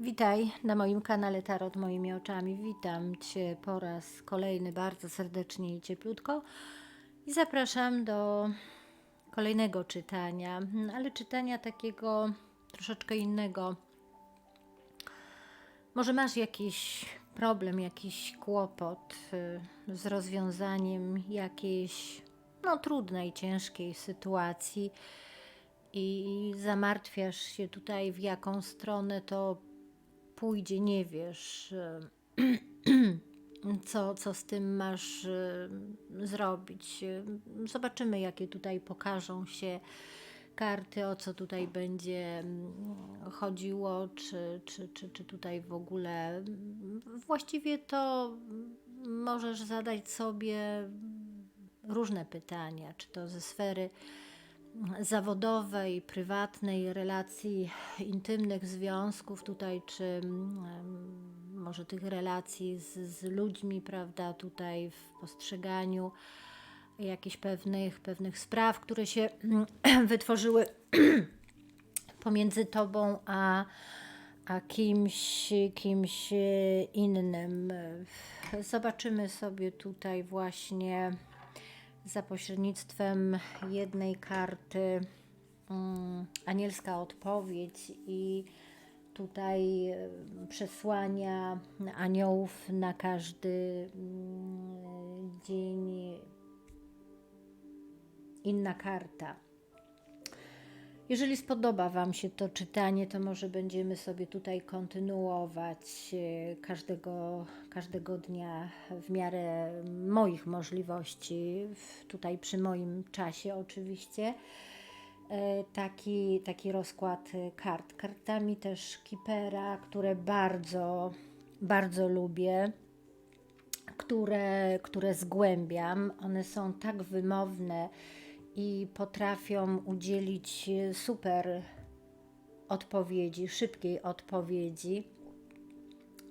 Witaj na moim kanale Tarot Moimi Oczami. Witam Cię po raz kolejny bardzo serdecznie i cieplutko i zapraszam do kolejnego czytania, ale czytania takiego troszeczkę innego. Może masz jakiś problem, jakiś kłopot y, z rozwiązaniem jakiejś no, trudnej, ciężkiej sytuacji i zamartwiasz się tutaj, w jaką stronę to pójdzie, nie wiesz, co, co z tym masz zrobić. Zobaczymy, jakie tutaj pokażą się karty, o co tutaj będzie chodziło, czy, czy, czy, czy tutaj w ogóle. Właściwie to możesz zadać sobie różne pytania, czy to ze sfery zawodowej, prywatnej, relacji intymnych, związków tutaj, czy może tych relacji z, z ludźmi, prawda, tutaj w postrzeganiu jakichś pewnych, pewnych spraw, które się wytworzyły pomiędzy tobą a, a kimś, kimś innym. Zobaczymy sobie tutaj właśnie za pośrednictwem jednej karty mm, anielska odpowiedź i tutaj e, przesłania aniołów na każdy mm, dzień inna karta. Jeżeli spodoba Wam się to czytanie, to może będziemy sobie tutaj kontynuować e, każdego, każdego dnia w miarę moich możliwości, tutaj przy moim czasie oczywiście. E, Taki, taki rozkład kart. Kartami też Kipera, które bardzo, bardzo lubię które, które zgłębiam. One są tak wymowne i potrafią udzielić super odpowiedzi, szybkiej odpowiedzi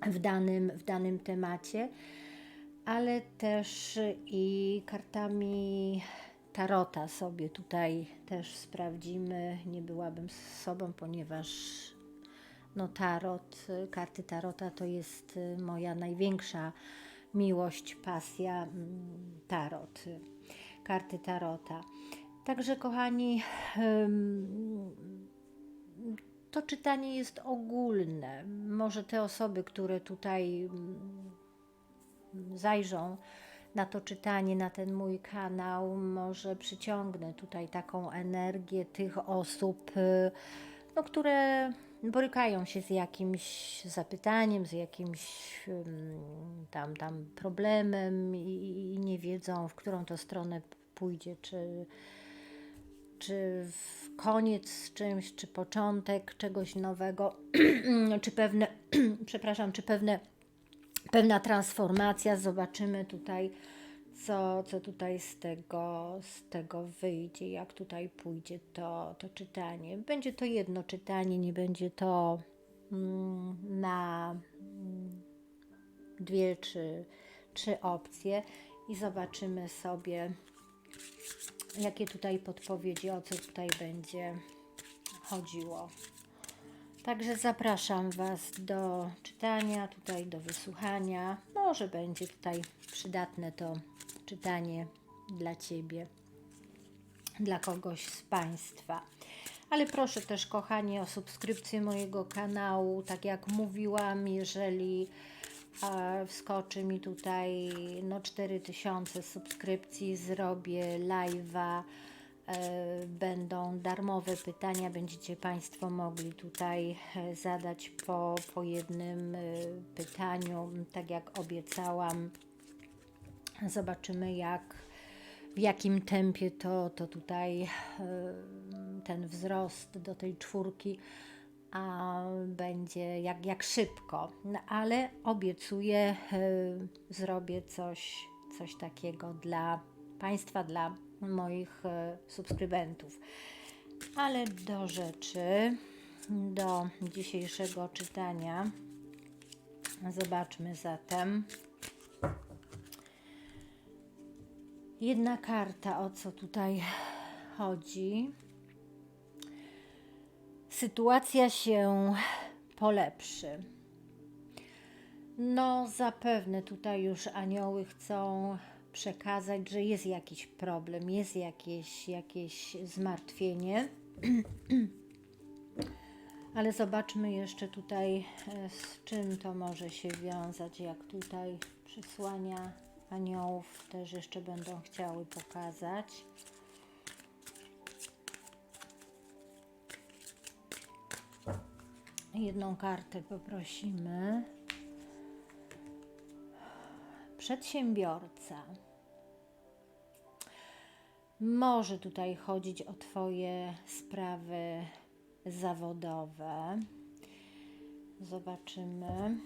w danym, w danym temacie, ale też i kartami tarota sobie tutaj też sprawdzimy. Nie byłabym z sobą, ponieważ no tarot, y, karty tarota to jest y, moja największa miłość, pasja, mm, tarot, karty tarota. Także kochani, to czytanie jest ogólne. Może te osoby, które tutaj mm, zajrzą na to czytanie, na ten mój kanał, może przyciągnę tutaj taką energię tych osób, y, no, które borykają się z jakimś zapytaniem, z jakimś tam, tam problemem i, i nie wiedzą, w którą to stronę pójdzie, czy, czy koniec z czymś, czy początek czegoś nowego, czy pewne, przepraszam, czy pewne pewna transformacja. Zobaczymy tutaj, co, co tutaj z tego, z tego wyjdzie, jak tutaj pójdzie to, to czytanie. Będzie to jedno czytanie, nie będzie to mm, na mm, dwie czy trzy opcje i zobaczymy sobie, jakie tutaj podpowiedzi, o co tutaj będzie chodziło. Także zapraszam Was do czytania, tutaj do wysłuchania. Może będzie tutaj przydatne to czytanie dla Ciebie, dla kogoś z Państwa. Ale proszę też, kochani, o subskrypcję mojego kanału. Tak jak mówiłam, jeżeli wskoczy mi tutaj no 4000 subskrypcji, zrobię live'a e, będą darmowe pytania. Będziecie Państwo mogli tutaj e, zadać po, po jednym e, pytaniu, tak jak obiecałam. Zobaczymy, jak w jakim tempie to, to tutaj e, ten wzrost do tej czwórki a będzie jak, jak szybko, no, ale obiecuję, e, zrobię coś, coś takiego dla Państwa, dla moich e, subskrybentów. Ale do rzeczy, do dzisiejszego czytania. Zobaczmy zatem. Jedna karta, o co tutaj chodzi. Sytuacja się polepszy. No, zapewne tutaj już anioły chcą przekazać, że jest jakiś problem, jest jakieś, jakieś zmartwienie. Ale zobaczmy jeszcze tutaj, e, z czym to może się wiązać, jak tutaj przesłania aniołów też jeszcze będą chciały pokazać. Jedną kartę poprosimy. Przedsiębiorca. Może tutaj chodzić o Twoje sprawy zawodowe. Zobaczymy,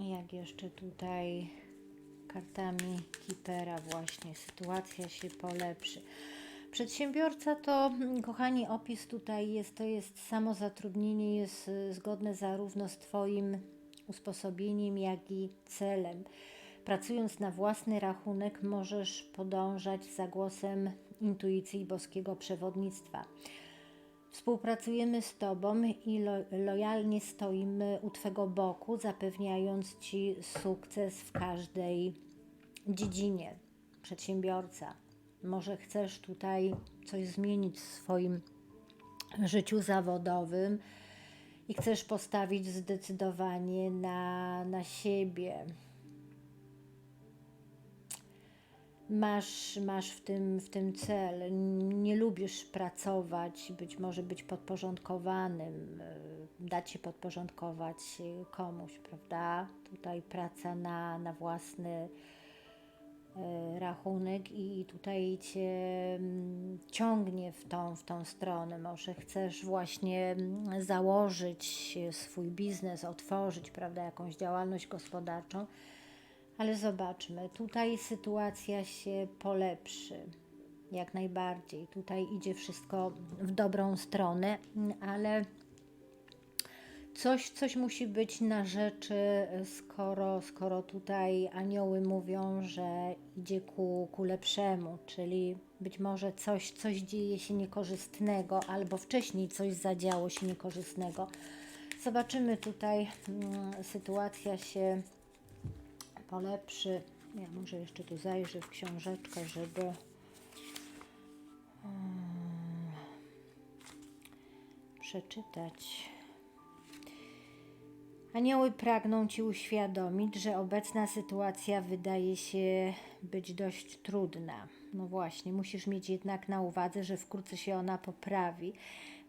jak jeszcze tutaj kartami Kipera właśnie sytuacja się polepszy. Przedsiębiorca to, mm, kochani, opis tutaj jest, to jest samozatrudnienie, jest y, zgodne zarówno z Twoim usposobieniem, jak i celem. Pracując na własny rachunek, możesz podążać za głosem intuicji i boskiego przewodnictwa. Współpracujemy z Tobą i lo lojalnie stoimy u Twego boku, zapewniając Ci sukces w każdej dziedzinie. Przedsiębiorca, może chcesz tutaj coś zmienić w swoim życiu zawodowym i chcesz postawić zdecydowanie na, na siebie. Masz, masz w, tym, w tym cel, nie lubisz pracować, być może być podporządkowanym, y, dać się podporządkować komuś, prawda? Tutaj praca na, na własny rachunek i tutaj cię mm, ciągnie w tą, w tą stronę. Może chcesz właśnie mm, założyć swój biznes, otworzyć, prawda, jakąś działalność gospodarczą ale zobaczmy, tutaj sytuacja się polepszy. Jak najbardziej. Tutaj idzie wszystko w dobrą stronę, ale coś, coś musi być na rzeczy, skoro, skoro tutaj anioły mówią, że idzie ku, ku lepszemu, czyli być może coś, coś dzieje się niekorzystnego, albo wcześniej coś zadziało się niekorzystnego. Zobaczymy tutaj, hmm, sytuacja się polepszy. Ja może jeszcze tu zajrzę w książeczkę, żeby um, przeczytać. Anioły pragną Ci uświadomić, że obecna sytuacja wydaje się być dość trudna. No właśnie, musisz mieć jednak na uwadze, że wkrótce się ona poprawi.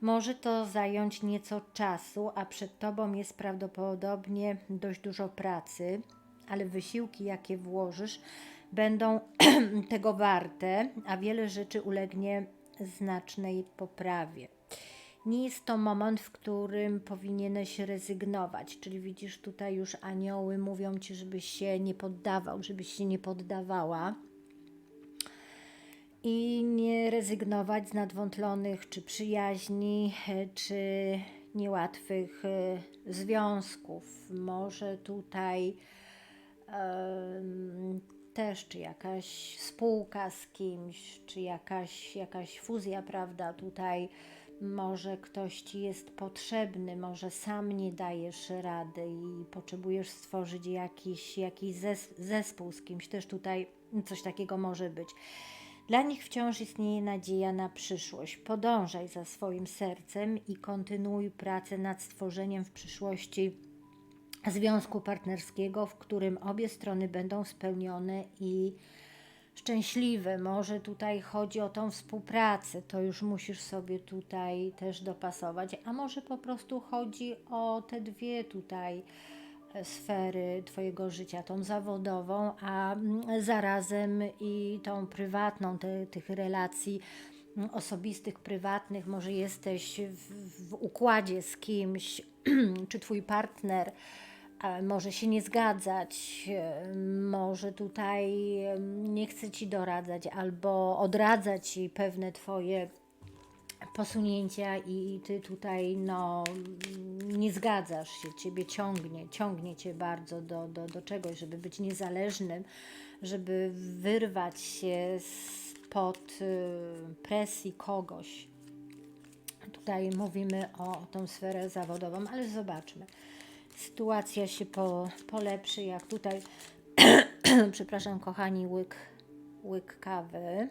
Może to zająć nieco czasu, a przed Tobą jest prawdopodobnie dość dużo pracy ale wysiłki, jakie włożysz, będą tego warte, a wiele rzeczy ulegnie znacznej poprawie. Nie jest to moment, w którym powinieneś rezygnować, czyli widzisz tutaj już anioły mówią ci, żebyś się nie poddawał, żebyś się nie poddawała i nie rezygnować z nadwątlonych czy przyjaźni, czy niełatwych e, związków. Może tutaj też, czy jakaś spółka z kimś, czy jakaś, jakaś fuzja, prawda, tutaj może ktoś ci jest potrzebny, może sam nie dajesz rady i potrzebujesz stworzyć jakiś, jakiś zespół z kimś, też tutaj coś takiego może być. Dla nich wciąż istnieje nadzieja na przyszłość. Podążaj za swoim sercem i kontynuuj pracę nad stworzeniem w przyszłości związku partnerskiego, w którym obie strony będą spełnione i szczęśliwe. Może tutaj chodzi o tą współpracę, to już musisz sobie tutaj też dopasować, a może po prostu chodzi o te dwie tutaj e, sfery Twojego życia, tą zawodową, a mm, zarazem i tą prywatną, te, tych relacji mm, osobistych, prywatnych. Może jesteś w, w układzie z kimś, czy Twój partner może się nie zgadzać, może tutaj nie chce ci doradzać albo odradza ci pewne twoje posunięcia i ty tutaj no nie zgadzasz się, ciebie ciągnie, ciągnie cię bardzo do, do, do czegoś, żeby być niezależnym, żeby wyrwać się spod y, presji kogoś. tutaj mówimy o tą sferę zawodową, ale zobaczmy. Sytuacja się po, polepszy, jak tutaj, przepraszam kochani, łyk, łyk kawy.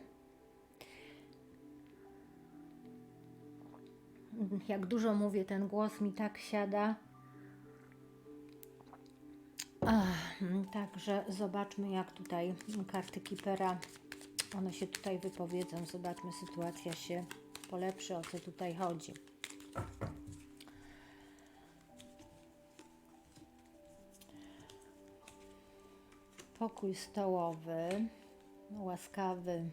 Jak dużo mówię, ten głos mi tak siada. Ach, także zobaczmy, jak tutaj karty Kipera, one się tutaj wypowiedzą. Zobaczmy, sytuacja się polepszy, o co tutaj chodzi. Pokój stołowy, łaskawy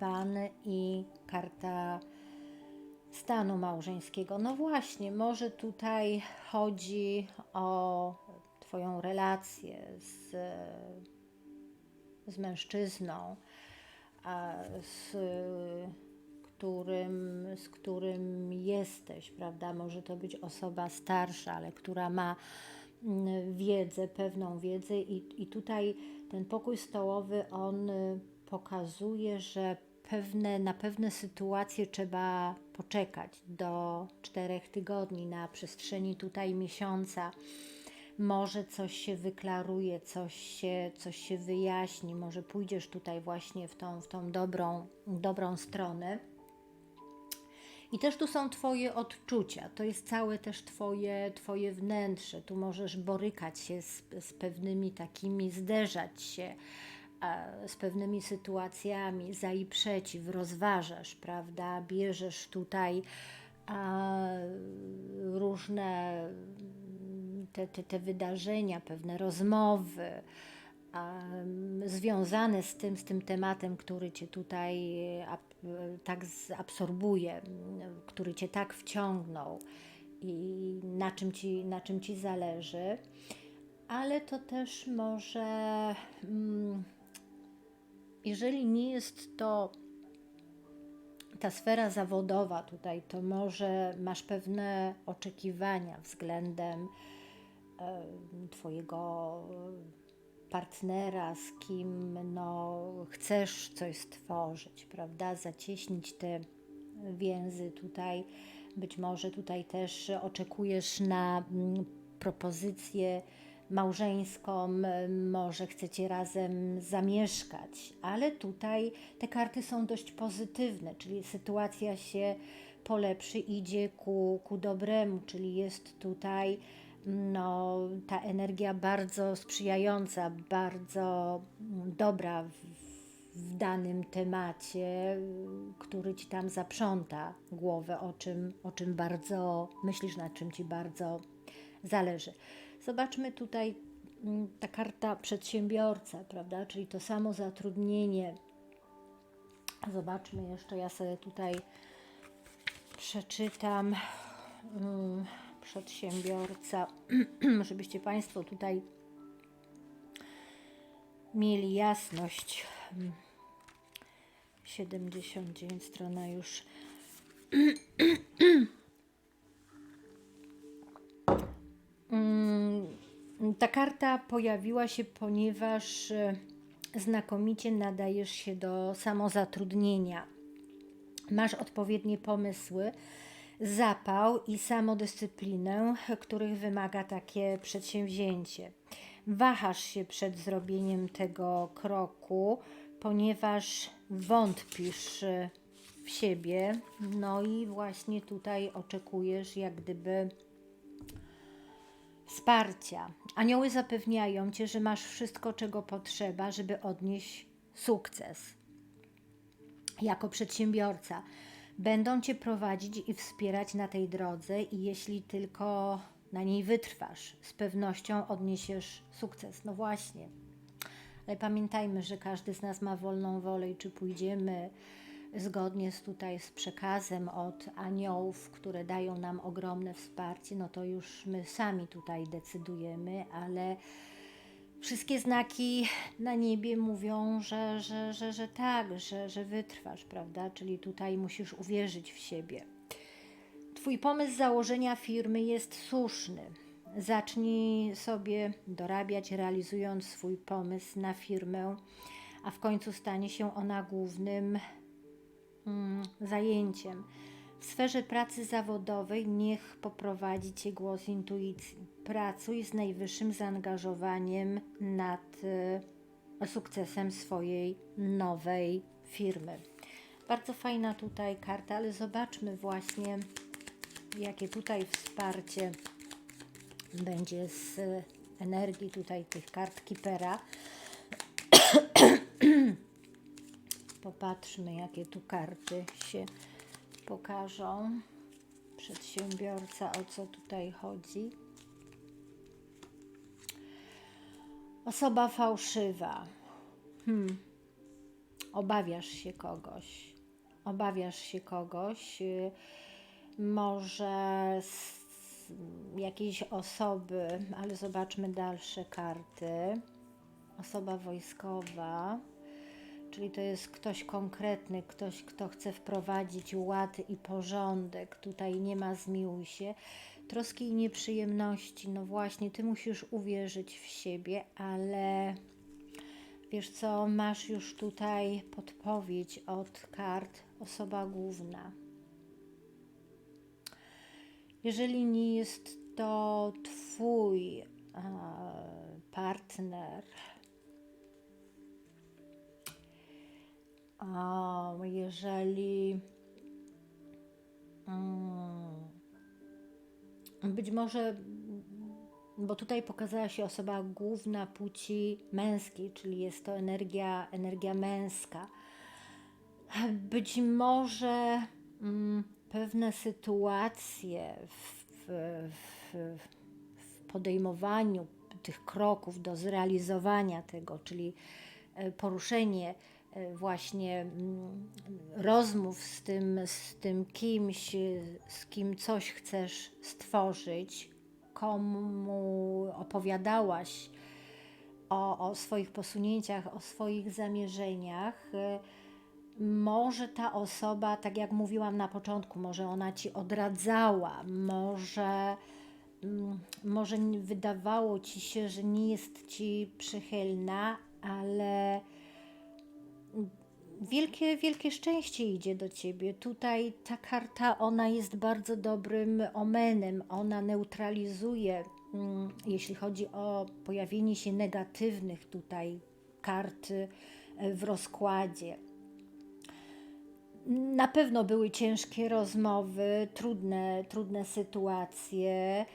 pan i karta stanu małżeńskiego. No właśnie, może tutaj chodzi o Twoją relację z, z mężczyzną, z którym, z którym jesteś, prawda? Może to być osoba starsza, ale która ma wiedzę, pewną wiedzę, i, i tutaj ten pokój stołowy on y, pokazuje, że pewne, na pewne sytuacje trzeba poczekać do czterech tygodni na przestrzeni tutaj miesiąca. Może coś się wyklaruje, coś się, coś się wyjaśni, może pójdziesz tutaj właśnie w tą, w tą dobrą, dobrą stronę. I też tu są Twoje odczucia, to jest całe też Twoje, twoje wnętrze. Tu możesz borykać się z, z pewnymi takimi, zderzać się z pewnymi sytuacjami, za i przeciw, rozważasz, prawda? Bierzesz tutaj a, różne te, te, te wydarzenia, pewne rozmowy związane z tym, z tym tematem, który cię tutaj a, tak absorbuje, który cię tak wciągnął i na czym ci, na czym ci zależy. Ale to też może mm, jeżeli nie jest to ta sfera zawodowa tutaj, to może masz pewne oczekiwania względem e, Twojego partnera, z kim no, chcesz coś stworzyć, prawda? Zacieśnić te więzy tutaj. Być może tutaj też oczekujesz na mm, propozycję małżeńską, może chcecie razem zamieszkać, ale tutaj te karty są dość pozytywne, czyli sytuacja się polepszy, idzie ku, ku dobremu, czyli jest tutaj no, ta energia bardzo sprzyjająca, bardzo dobra w, w danym temacie, który ci tam zaprząta głowę, o czym, o czym bardzo myślisz, na czym ci bardzo zależy. Zobaczmy tutaj mm, ta karta przedsiębiorca, prawda? Czyli to samo zatrudnienie. Zobaczmy jeszcze, ja sobie tutaj przeczytam um, przedsiębiorca, żebyście Państwo tutaj mieli jasność. 79 strona już Mm, ta karta pojawiła się, ponieważ e, znakomicie nadajesz się do samozatrudnienia. Masz odpowiednie pomysły, zapał i samodyscyplinę, których wymaga takie przedsięwzięcie. Wahasz się przed zrobieniem tego kroku, ponieważ wątpisz e, w siebie, no i właśnie tutaj oczekujesz jak gdyby wsparcia. Anioły zapewniają cię, że masz wszystko, czego potrzeba, żeby odnieść sukces. Jako przedsiębiorca będą cię prowadzić i wspierać na tej drodze, i jeśli tylko na niej wytrwasz, z pewnością odniesiesz sukces. No właśnie. Ale pamiętajmy, że każdy z nas ma wolną wolę i czy pójdziemy zgodnie z tutaj z przekazem od aniołów, które dają nam ogromne wsparcie, no to już my sami tutaj decydujemy, ale wszystkie znaki na niebie mówią, że, że, że, że tak, że, że wytrwasz, prawda? Czyli tutaj musisz uwierzyć w siebie. Twój pomysł założenia firmy jest słuszny. Zacznij sobie dorabiać, realizując swój pomysł na firmę, a w końcu stanie się ona głównym mm, zajęciem. W sferze pracy zawodowej niech poprowadzi Cię głos intuicji. Pracuj z najwyższym zaangażowaniem nad e, sukcesem swojej nowej firmy. Bardzo fajna tutaj karta, ale zobaczmy właśnie, jakie tutaj wsparcie będzie z energii tutaj tych kart Kipera. Popatrzmy, jakie tu karty się pokażą. Przedsiębiorca, o co tutaj chodzi? Osoba fałszywa. Hmm. Obawiasz się kogoś. Obawiasz się kogoś. Może jakiejś osoby, ale zobaczmy dalsze karty. Osoba wojskowa, czyli to jest ktoś konkretny, ktoś, kto chce wprowadzić ład i porządek. Tutaj nie ma zmiłuj się. Troski i nieprzyjemności. No właśnie, ty musisz uwierzyć w siebie, ale wiesz co, masz już tutaj podpowiedź od kart osoba główna. Jeżeli nie jest to Twój partner, jeżeli mm, być może, bo tutaj pokazała się osoba główna płci męskiej, czyli jest to energia, energia męska. Być może mm, pewne sytuacje w, w, w podejmowaniu tych kroków do zrealizowania tego, czyli e, poruszenie właśnie mm, rozmów z tym, z tym kimś, e, z kim coś chcesz stworzyć, komu opowiadałaś o, o swoich posunięciach, o swoich zamierzeniach, e, może ta osoba, tak jak mówiłam na początku, może ona ci odradzała, może, mm, może wydawało ci się, że nie jest ci przychylna, ale wielkie, wielkie szczęście idzie do ciebie. Tutaj ta karta, ona jest bardzo dobrym omenem. Ona neutralizuje, mm, jeśli chodzi o pojawienie się negatywnych tutaj kart y, w rozkładzie. Na pewno były ciężkie rozmowy, trudne, trudne sytuacje,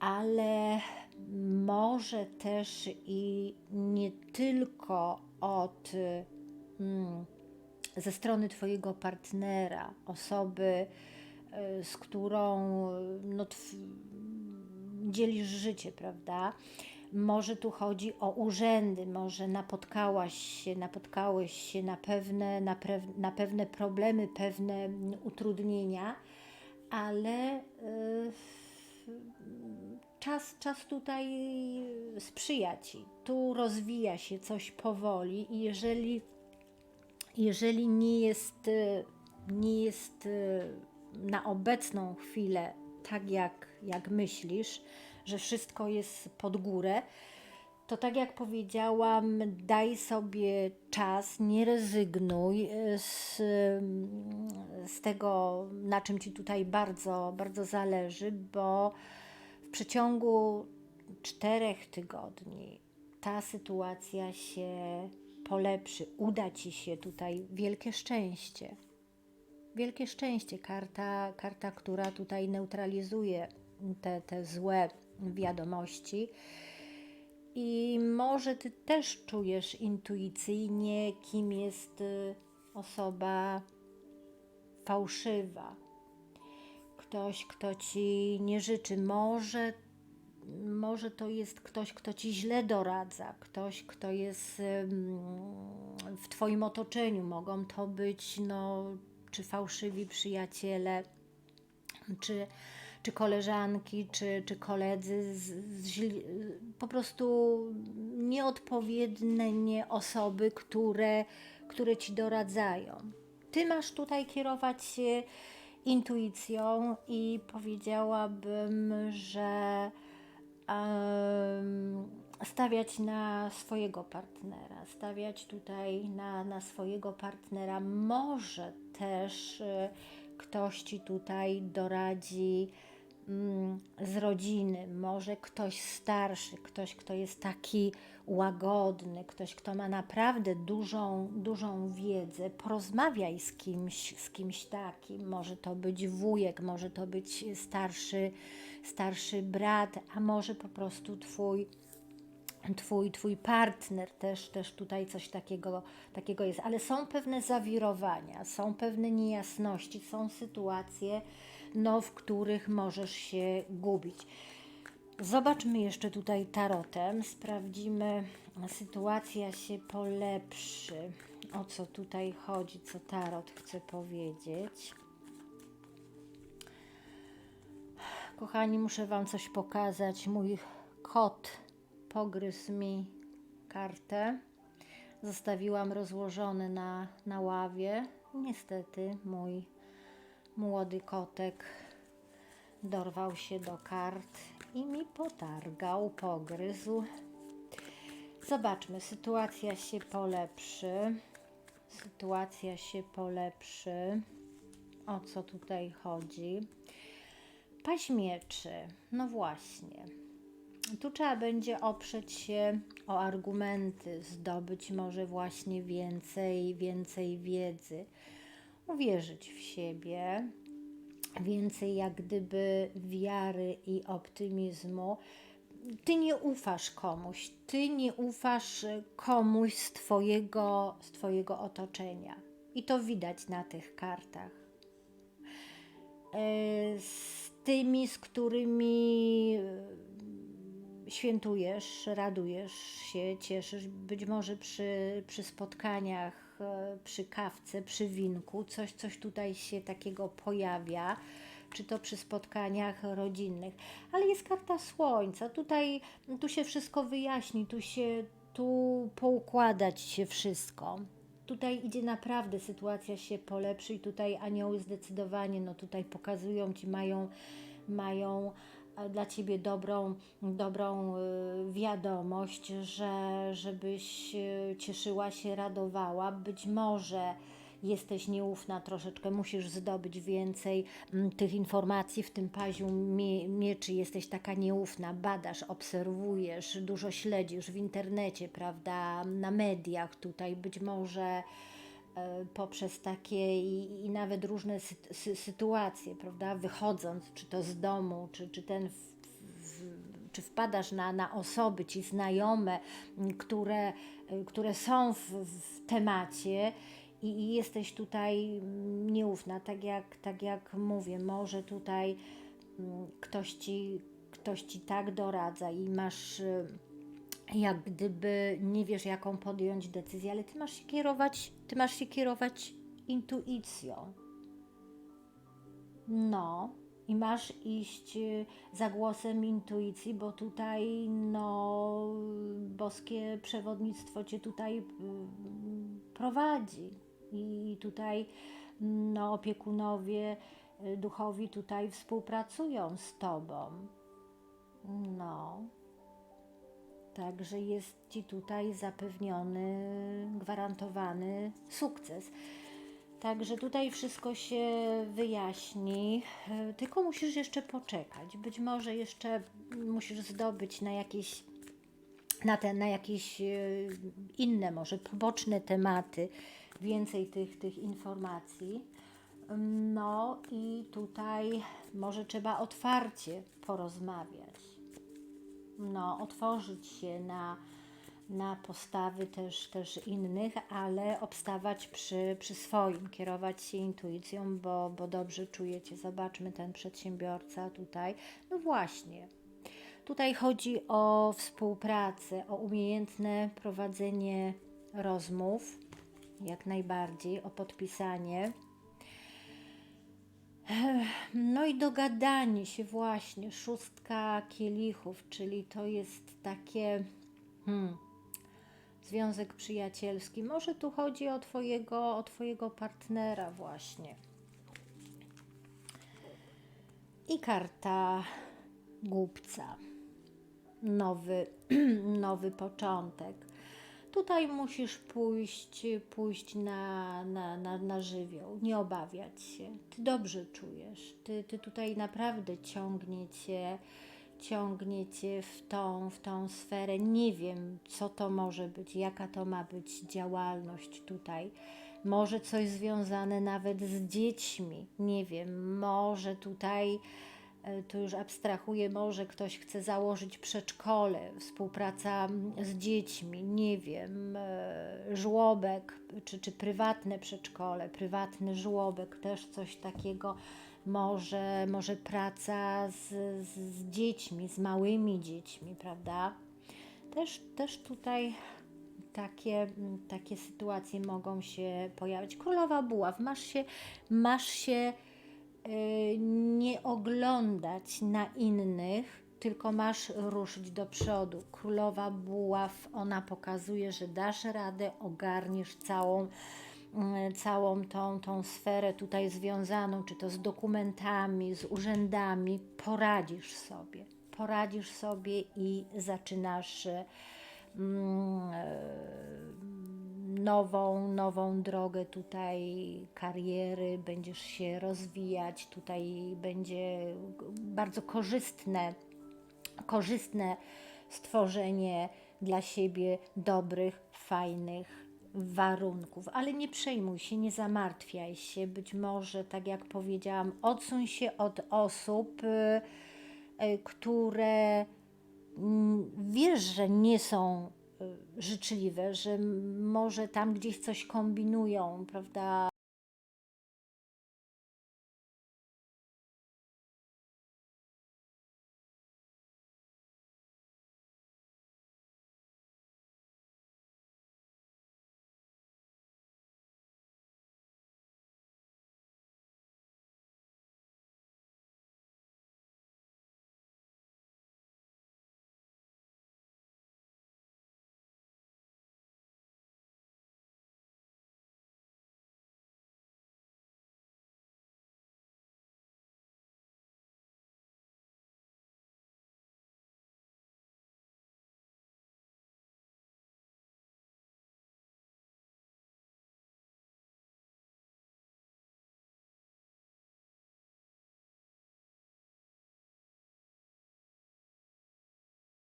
ale może też i nie tylko od ze strony Twojego partnera, osoby, y, z którą y, no, dzielisz życie, prawda? Może tu chodzi o urzędy, może napotkałaś się, napotkałeś się na pewne, na, na pewne problemy, pewne mm, utrudnienia, ale y, czas, czas tutaj sprzyja Ci. Tu rozwija się coś powoli i jeżeli, jeżeli nie jest, y, nie jest y, na obecną chwilę tak, jak, jak myślisz, że wszystko jest pod górę, to tak jak powiedziałam, daj sobie czas, nie rezygnuj z, z tego, na czym Ci tutaj bardzo, bardzo zależy, bo w przeciągu czterech tygodni ta sytuacja się polepszy. Uda Ci się tutaj wielkie szczęście. Wielkie szczęście. Karta, karta która tutaj neutralizuje te, te złe wiadomości. I może Ty też czujesz intuicyjnie, kim jest y, osoba fałszywa. Ktoś, kto Ci nie życzy. Może, może to jest ktoś, kto Ci źle doradza. Ktoś, kto jest w Twoim otoczeniu. Mogą to być no, czy fałszywi przyjaciele, czy czy koleżanki, czy, czy koledzy, z, z, po prostu nieodpowiednie nie osoby, które, które ci doradzają. Ty masz tutaj kierować się intuicją i powiedziałabym, że stawiać na swojego partnera, stawiać tutaj na, na swojego partnera. Może też y, ktoś ci tutaj doradzi mm, z rodziny, może ktoś starszy, ktoś, kto jest taki łagodny, ktoś, kto ma naprawdę dużą, dużą wiedzę. Porozmawiaj z kimś, z kimś takim. Może to być wujek, może to być starszy, starszy brat, a może po prostu twój twój, twój partner też, też tutaj coś takiego, takiego jest, ale są pewne zawirowania, są pewne niejasności, są sytuacje, no, w których możesz się gubić. Zobaczmy jeszcze tutaj tarotem, sprawdzimy, sytuacja się polepszy. O co tutaj chodzi, co tarot chce powiedzieć. Kochani, muszę Wam coś pokazać. Mój kot pogryzł mi kartę. Zostawiłam rozłożony na, na ławie. Niestety mój młody kotek dorwał się do kart i mi potargał, pogryzł. Zobaczmy, sytuacja się polepszy. Sytuacja się polepszy. O co tutaj chodzi? Paź mieczy. No właśnie. Tu trzeba będzie oprzeć się o argumenty, zdobyć może właśnie więcej, więcej wiedzy, uwierzyć w siebie, więcej jak gdyby wiary i optymizmu. Ty nie ufasz komuś, ty nie ufasz komuś z twojego, z twojego otoczenia. I to widać na tych kartach. E, Z tymi, z którymi świętujesz, radujesz się, cieszysz, być może przy, przy spotkaniach, e, przy kawce, przy winku, coś, coś tutaj się takiego pojawia, czy to przy spotkaniach rodzinnych, ale jest karta słońca, tutaj tu się wszystko wyjaśni, tu się, tu poukładać się wszystko. Tutaj idzie naprawdę, sytuacja się polepszy i tutaj anioły zdecydowanie, no tutaj pokazują Ci, mają, mają dla Ciebie dobrą, dobrą y, wiadomość, że żebyś y, cieszyła się, radowała. Być może jesteś nieufna troszeczkę, musisz zdobyć więcej mm, tych informacji w tym paziu mie mieczy, jesteś taka nieufna, badasz, obserwujesz, dużo śledzisz w internecie, prawda, na mediach tutaj, być może e, poprzez takie i, i nawet różne sy sy sytuacje, prawda, wychodząc, czy to z domu, czy, czy ten w, czy wpadasz na, na osoby ci znajome, które, y, które są w, w temacie i, i jesteś tutaj nieufna, tak jak, tak jak mówię, może tutaj ktoś ci, ktoś ci tak doradza i masz y, jak gdyby nie wiesz, jaką podjąć decyzję, ale ty masz się kierować, ty masz się kierować intuicją. No, i masz iść y, za głosem intuicji, bo tutaj, no, boskie przewodnictwo cię tutaj y, prowadzi. I tutaj, no, opiekunowie y, duchowi tutaj współpracują z tobą. No. Także jest Ci tutaj zapewniony, gwarantowany sukces. Także tutaj wszystko się wyjaśni, e, tylko musisz jeszcze poczekać. Być może jeszcze musisz zdobyć na jakieś, na, te, na jakieś e, inne, może poboczne tematy, więcej tych, tych informacji. No i tutaj może trzeba otwarcie porozmawiać no, otworzyć się na, na postawy też, też innych, ale obstawać przy, przy swoim, kierować się intuicją, bo, bo dobrze czujecie. Zobaczmy ten przedsiębiorca tutaj. No właśnie. Tutaj chodzi o współpracę, o umiejętne prowadzenie rozmów, jak najbardziej, o podpisanie. No i dogadanie się właśnie, szóstka kielichów, czyli to jest takie hmm, związek przyjacielski. Może tu chodzi o twojego, o twojego partnera właśnie. I karta głupca. Nowy, nowy początek. Tutaj musisz pójść, pójść na, na, na, na żywioł, nie obawiać się. Ty dobrze czujesz. Ty, ty tutaj naprawdę ciągnie cię, ciągnie cię w tą, w tą sferę. Nie wiem, co to może być, jaka to ma być działalność tutaj. Może coś związane nawet z dziećmi. Nie wiem, może tutaj e, tu już abstrahuję, może ktoś chce założyć przedszkole, współpraca z dziećmi, nie wiem, e, żłobek, czy, czy prywatne przedszkole, prywatny żłobek, też coś takiego, może, może praca z, z, dziećmi, z małymi dziećmi, prawda? Też, też tutaj takie, mm, takie sytuacje mogą się pojawić. Królowa Buław, masz się, masz się nie oglądać na innych, tylko masz ruszyć do przodu. Królowa Buław, ona pokazuje, że dasz radę, ogarniesz całą, mm, całą tą, tą sferę tutaj związaną, czy to z dokumentami, z urzędami, poradzisz sobie. Poradzisz sobie i zaczynasz e, mm, nową, nową drogę tutaj kariery, będziesz się rozwijać, tutaj będzie bardzo korzystne, korzystne stworzenie dla siebie dobrych, fajnych warunków. Ale nie przejmuj się, nie zamartwiaj się. Być może, tak jak powiedziałam, odsuń się od osób, y, y, które mm, wiesz, że nie są życzliwe, że może tam gdzieś coś kombinują, prawda?